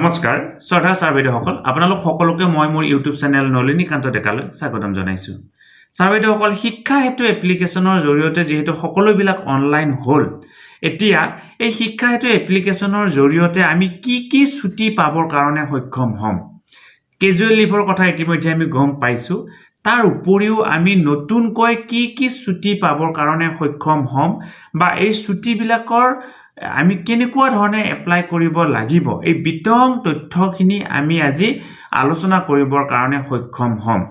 নমস্কাৰ শ্ৰদ্ধা ছাৰ বাইদেউসকল আপোনালোক সকলোকে মই মোৰ ইউটিউব চেনেল নলিনীকান্ত ডেকালৈ স্বাগতম জনাইছোঁ। ছাৰ বাইদেউসকল শিক্ষা হেতু এপ্লিকেশ্যনৰ জৰিয়তে যিহেতু সকলোবিলাক অনলাইন হ'ল এতিয়া এই শিক্ষা হেতু এপ্লিকেশ্যনৰ জৰিয়তে আমি কি কি ছুটি পাবৰ কাৰণে সক্ষম হ'ম? কেজুৱেল লিভৰ কথা ইতিমধ্যে আমি গম পাইছোঁ তাৰ উপৰিও আমি নতুনকৈ কি কি ছুটি পাবৰ কাৰণে সক্ষম হ'ম বা এই ছুটিবিলাকৰ আমি কেনেকুৱা ধৰণে এপ্লাই কৰিব লাগিব? এই বিতং তথ্যখিনি আমি আজি আলোচনা কৰিবৰ কাৰণে সক্ষম হ'ম।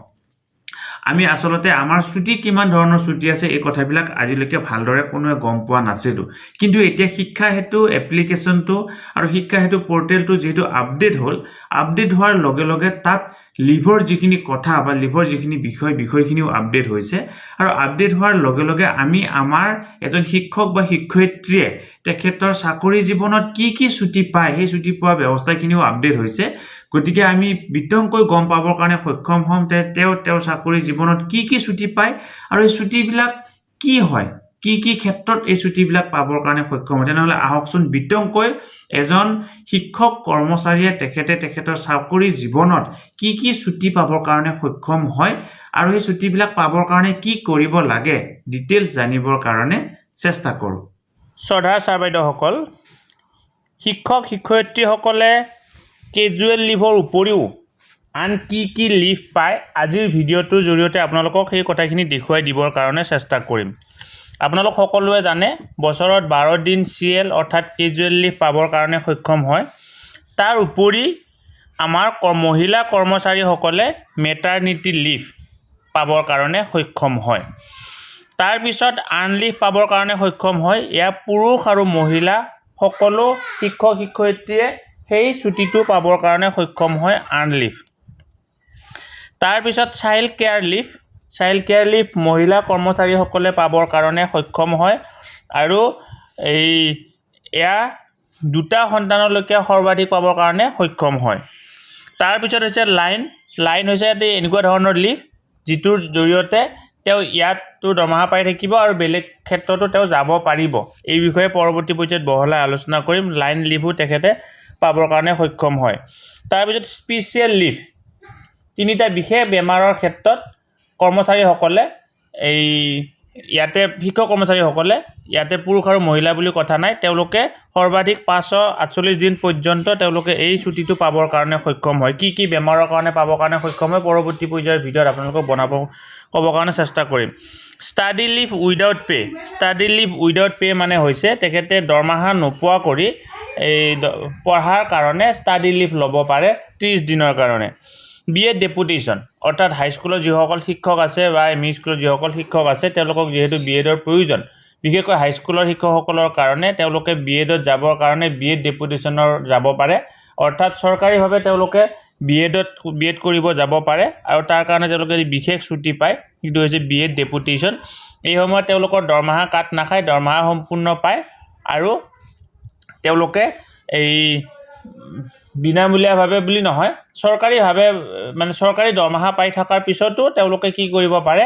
আমি আচলতে আমাৰ ছুটি কিমান ধৰণৰ ছুটি আছে এই কথাবিলাক আজিলৈকে ভালদৰে কোনোৱে গম পোৱা নাছিলোঁ। কিন্তু এতিয়া শিক্ষা হেতু এপ্লিকেশ্যনটো আৰু শিক্ষা হেতু পৰ্টেলটো যিহেতু আপডেট হ'ল আপডেট হোৱাৰ লগে লগে তাত লিভৰ যিখিনি কথা বা লিভৰ যিখিনি বিষয়, বিষয়খিনিও আপডেট হৈছে। আৰু আপডেট হোৱাৰ লগে লগে আমি আমাৰ এজন শিক্ষক বা শিক্ষয়িত্ৰীয়ে তেখেতৰ চাকৰি জীৱনত কি কি ছুটি পায়, সেই ছুটি পোৱা ব্যৱস্থাখিনিও আপডেট হৈছে। গতিকে আমি বিতংকৈ গম পাবৰ কাৰণে সক্ষম হ'ম তেওঁ তেওঁৰ চাকৰি জীৱনত কি কি ছুটি পায়। আৰু এই ছুটিবিলাক কি হয়? কি কি ক্ষেত্ৰত এই ছুটিবিলাক পাবৰ কাৰণে সক্ষম হয়? তেনেহ'লে আহকচোন বিতংকৈ এজন শিক্ষক কৰ্মচাৰীয়ে তেখেতে তেখেতৰ চাকৰি জীৱনত কি কি ছুটি পাবৰ কাৰণে সক্ষম হয় আৰু সেই ছুটিবিলাক পাবৰ কাৰণে কি কৰিব লাগে? ডিটেইলছ জানিবৰ কাৰণে চেষ্টা কৰোঁ। শ্ৰদ্ধা ছাৰ বাইদেউসকল শিক্ষক শিক্ষয়িত্ৰীসকলে কেজুৱেল লিভৰ উপৰিও আন কি কি লিভ পায় আজিৰ ভিডিঅ'টোৰ জৰিয়তে আপোনালোকক সেই কথাখিনি দেখুৱাই দিবৰ কাৰণে চেষ্টা কৰিম। আপোনালোক সকলোৱে জানে বছৰত বাৰ দিন চি এল অৰ্থাৎ কেজুৱেল লিভ পাবৰ কাৰণে সক্ষম হয়। তাৰ উপৰি আমাৰ মহিলা কৰ্মচাৰীসকলে মেটাৰনিটি লিভ পাবৰ কাৰণে সক্ষম হয়। তাৰপিছত আৰ্ণ লিভ পাবৰ কাৰণে সক্ষম হয়। এয়া পুৰুষ আৰু মহিলা সকলো শিক্ষক শিক্ষয়িত্ৰীয়ে সেই ছুটিটো পাবৰ কাৰণে সক্ষম হয় আৰ্ণ লিভ তাৰপিছত child care leave child care leave মহিলা কৰ্মচাৰীসকলে পাবৰ কাৰণে সক্ষম হয়। আৰু এই এয়া দুটা সন্তানলৈকে সৰ্বাধিক পাবৰ কাৰণে সক্ষম হয়। তাৰপিছত হৈছে লাইন। লাইন হৈছে এটি এনেকুৱা ধৰণৰ লিভ যিটোৰ জৰিয়তে তেওঁ ইয়াতো দৰমহা পাই থাকিব আৰু বেলেগ ক্ষেত্ৰতো তেওঁ যাব পাৰিব। এই বিষয়ে পৰৱৰ্তী পৰ্যায়ত বহলাই আলোচনা কৰিম। লাইন লিভো তেখেতে পাবৰ কাৰণে সক্ষম হয়। তাৰপিছত স্পেচিয়েল লিভ তিনিটা বিশেষ বেমাৰৰ ক্ষেত্ৰত কৰ্মচাৰীসকলে এই ইয়াতে শিক্ষক কৰ্মচাৰীসকলে ইয়াতে পুৰুষ আৰু মহিলা বুলি কথা নাই তেওঁলোকে সৰ্বাধিক পাঁচশ আঠচল্লিছ দিন পৰ্যন্ত তেওঁলোকে এই ছুটিটো পাবৰ কাৰণে সক্ষম হয়। কি কি বেমাৰৰ কাৰণে পাবৰ কাৰণে সক্ষম হয় পৰৱৰ্তী পৰ্যায়ৰ ভিডিঅ'ত আপোনালোকক বনাব ক'বৰ কাৰণে চেষ্টা কৰিম। Study leave without pay' study leave without pay' মানে হৈছে তেখেতে দৰমহা নোপোৱা কৰি এই পঢ়াৰ কাৰণে ষ্টাডি লিভ ল'ব পাৰে ত্ৰিছ দিনৰ কাৰণে। B Ed deputation. অৰ্থাৎ হাইস্কুলৰ যিসকল শিক্ষক আছে বা এম ই স্কুলৰ যিসকল শিক্ষক আছে তেওঁলোকক যিহেতু বি এডৰ প্ৰয়োজন। বিশেষকৈ হাইস্কুলৰ শিক্ষকসকলৰ কাৰণে তেওঁলোকে বি এডত যাবৰ কাৰণে বি এড ডেপুটেশ্যনৰ যাব পাৰে। অৰ্থাৎ চৰকাৰীভাৱে তেওঁলোকে বি এডত বি এড কৰিব যাব পাৰে আৰু তাৰ কাৰণে তেওঁলোকে বিশেষ ছুটি পায় সেইটো হৈছে বি এড ডেপুটেশ্যন। এই সময়ত তেওঁলোকৰ দৰমহা কাট নাখায় দৰমহা সম্পূৰ্ণ পায় আৰু তেওঁলোকে এই বিনামূলীয়াভাৱে বুলি নহয়, চৰকাৰীভাৱে মানে চৰকাৰী দৰমহা পাই থকাৰ পিছতো তেওঁলোকে কি কৰিব পাৰে,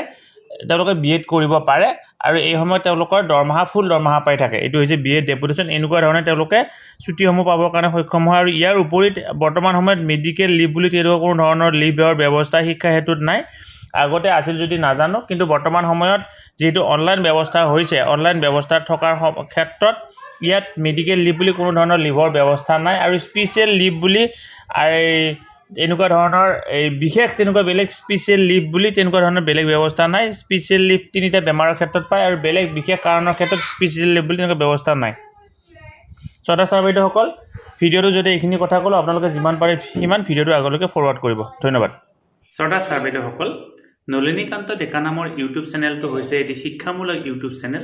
তেওঁলোকে বি এড কৰিব পাৰে আৰু এই সময়ত তেওঁলোকৰ দৰমহা, ফুল দৰমহা পাই থাকে। এইটো হৈছে বি এড ডেপুটেশ্যন এনেকুৱা ধৰণে তেওঁলোকে ছুটিসমূহ পাবৰ কাৰণে সক্ষম হয় আৰু ইয়াৰ উপৰি বৰ্তমান সময়ত মেডিকেল লিভ বুলি তেনেকুৱা কোনো ধৰণৰ লিভৰ ব্যৱস্থা, শিক্ষা হেতুত নাই। আগতে আছিল যদি নাজানো, কিন্তু বৰ্তমান সময়ত যিহেতু অনলাইন ব্যৱস্থা হৈছে অনলাইন ব্যৱস্থা থকাৰ ক্ষেত্ৰত ইয়াত মেডিকেল লিভ বুলি কোনো ধৰণৰ লিভৰ ব্যৱস্থা নাই আৰু স্পেচিয়েল লিভ বুলি এনেকুৱা ধৰণৰ এই বিশেষ তেনেকুৱা বেলেগ স্পেচিয়েল লিভ বুলি তেনেকুৱা ধৰণৰ বেলেগ ব্যৱস্থা নাই। স্পেচিয়েল লিভ তিনিটা বেমাৰৰ ক্ষেত্ৰত পায় আৰু বেলেগ বিশেষ কাৰণৰ ক্ষেত্ৰত স্পেচিয়েল লিভ বুলি তেনেকুৱা ব্যৱস্থা নাই। শ্ৰদ্ধা ছাৰ বাইদেউসকল ভিডিঅ'টো যদি এইখিনি কথা ক'লোঁ, আপোনালোকে যিমান পাৰে সিমান ভিডিঅ'টো আগলৈকে ফৰৱাৰ্ড কৰিব। ধন্যবাদ। শ্ৰদ্ধা ছাৰ বাইদেউসকল নলিনীকান্ত ডেকা নামৰ ইউটিউব চেনেলটো হৈছে এটি শিক্ষামূলক ইউটিউব চেনেল